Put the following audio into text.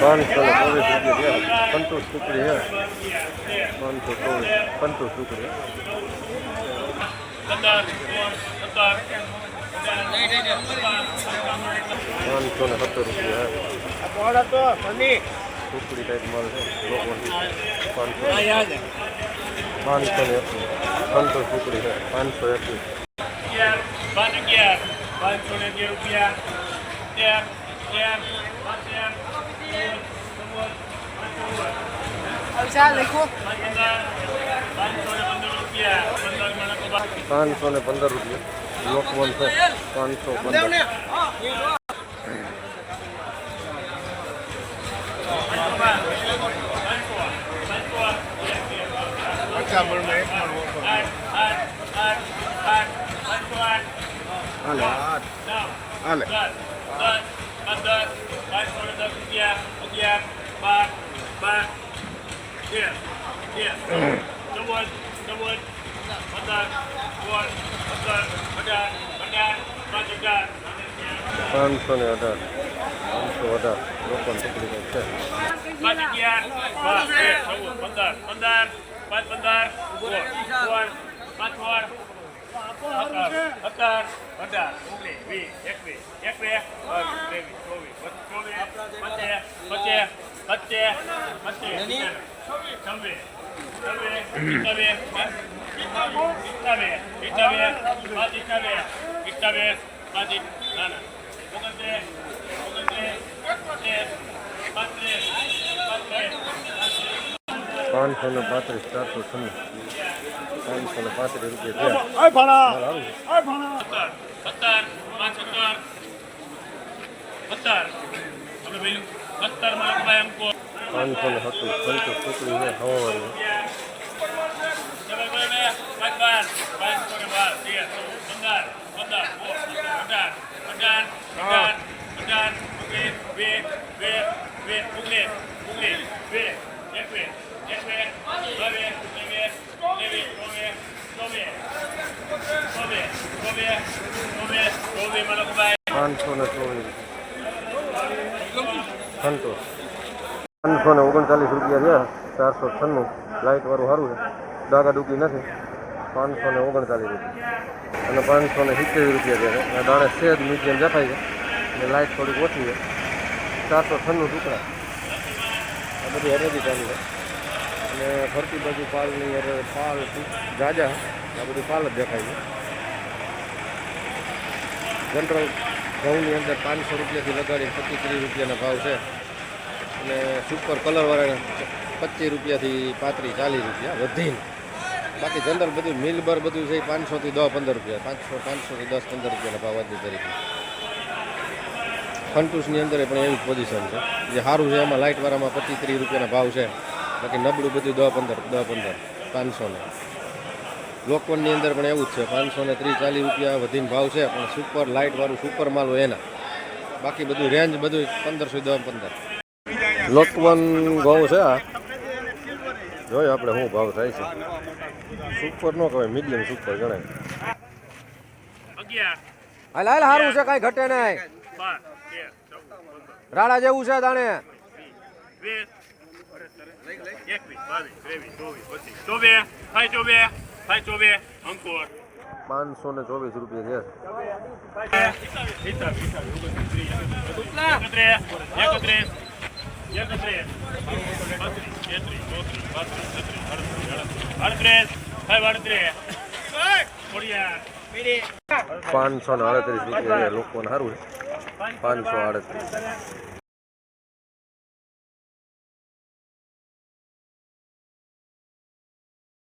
પાંચસો ને ચોવીસ રૂપિયા થયા સંતોષ ટુકડી હે પાંચસો ચોવીસ સંતોષ ટુકડી. પાંચસો ને સત્તર રૂપિયા ટુકડી ટાઈપ માલ છે લોકોની પાંચસો. પાંચસો ને એકવીસ સંતોષ ટુકડી છે, પાંચસો એકવીસ અગિયાર અગિયાર પાંચસો ને અગિયાર રૂપિયા. પાંચસો ને પંદર રૂપિયા. પંદર. મને પાંચસો પંદર રૂપિયા લોકવન છે પાંચસો પંદર હાલે. હાલે. રૂપિયા અગિયાર બાર બાર તેર તેર ચૌદ ચૌદ પંદર સોળ પંદર અઢાર અઢાર પાંચ હજાર પાંચસો ને અઢાર પાંચસો અઢાર લોકવન ટુકડી છે પાંચ અગિયાર બાર તેર ચૌદ પંદર પંદર પાંચ પંદર સોળ સોળ પાંચ સોળ સત્તર સત્તર અઢાર ઓગણીસ વીસ એકવીસ એકવીસ ચોવીસ ચોવીસ પચીસ પચીસ પચીસ પચીસ છવ્વીસ છવ્વીસ ઇઠ્ઠાવીસ ઇઠ્ઠાવીસ ઇઠ્ઠાવીસ પાંચ ઇઠ્ઠાવીસ ઇઠ્ઠાવીસ પાંચ પચીસ ને પાંત્રીસ ચારસો છન્નું પાંચસો ને પાંત્રીસ રૂપિયા થયા. સત્તર સત્તર. હવે પેલું સત્તરમાં લખવાય અંકો પાંચસો ને સત્તર સંતોષ ટુકડી છે હવાવાળી. ડબલ બે બે પાંચ બાર પાંચસો ને બાર તેર ચૌદ પંદર પંદર સોળ અઢાર અઢાર અઢાર અઢાર ઓગણીસ બે બે બે ઓગણીસ ઓગણીસ બે એકવીસ એકવીસ બાવીસ ત્રેવીસ ત્રેવીસ ચોવીસ ચોવીસ ચોવીસ ચોવીસ ચોવીસ ચોવીસમાં લખવાય પાંચસો ને ચોવીસ સંતોષ પાંચસો ને ઓગણચાલીસ રૂપિયા થયા ચારસો છન્નું. લાઇટ વાળું સારું છે. ડૂકી નથી. પાંચસો ને ઓગણચાલીસ રૂપિયા. અને પાંચસો ને સિત્તેર રૂપિયા છે. અને દાણે સેજ મીડિયમ દેખાય છે. અને લાઇટ થોડીક ઓછી છે. ચારસો છન્નું ટુકડા. આ બધી હરેજી ચાલુ છે. અને ફરતી બાજુ પાલની અરે પાલ જાજા. આ બધું પાલ જ દેખાય છે. જનરલ ઘઉંની અંદર પાંચસો રૂપિયાથી લગાડીને પચીસ ત્રીસ રૂપિયાના ભાવ છે. અને સુપર કલરવાળા પચીસ રૂપિયાથી પાંત્રીસ, ચાલીસ રૂપિયા, વધીને. બાકી જનરલ બધું મિલબર બધું છે પાંચસોથી દસ, પંદર રૂપિયા. પાંચસો, પાંચસોથી દસ, પંદર રૂપિયાના ભાવ વધી તરીકે ફંટૂસની અંદર પણ એવી પોઝિશન છે. જે સારું છે એમાં લાઇટવાળામાં પચીસ ત્રીસ રૂપિયાના ભાવ છે. બાકી નબળું બધું દસ, પંદર દસ, પંદર, પાંચસોને. લોકવનની અંદર પણ એવું જ છે પાંચસો ને ત્રીસ, ચાલીસ રૂપિયા વધીને ભાવ છે, પણ સુપર લાઇટવાળું સુપર માલ હોય એના. બાકી બધું રેન્જ બધું પંદરસો દસ, પંદર. લોકવન ઘઉં છે આ જોઈએ આપણે શું ભાવ થાય છે. સુપર ન કહેવાય મીડિયમ સુપર ગણાય. હાલ હાલ સારું છે કાંઈ ઘટે નહીં. રાડા જેવું છે તાણે. પાંચસો. ને ચોવીસ રૂપિયા છે. પાંચસો ને આડત્રીસ રૂપિયા છે સારું પાંચસો આડત્રીસ.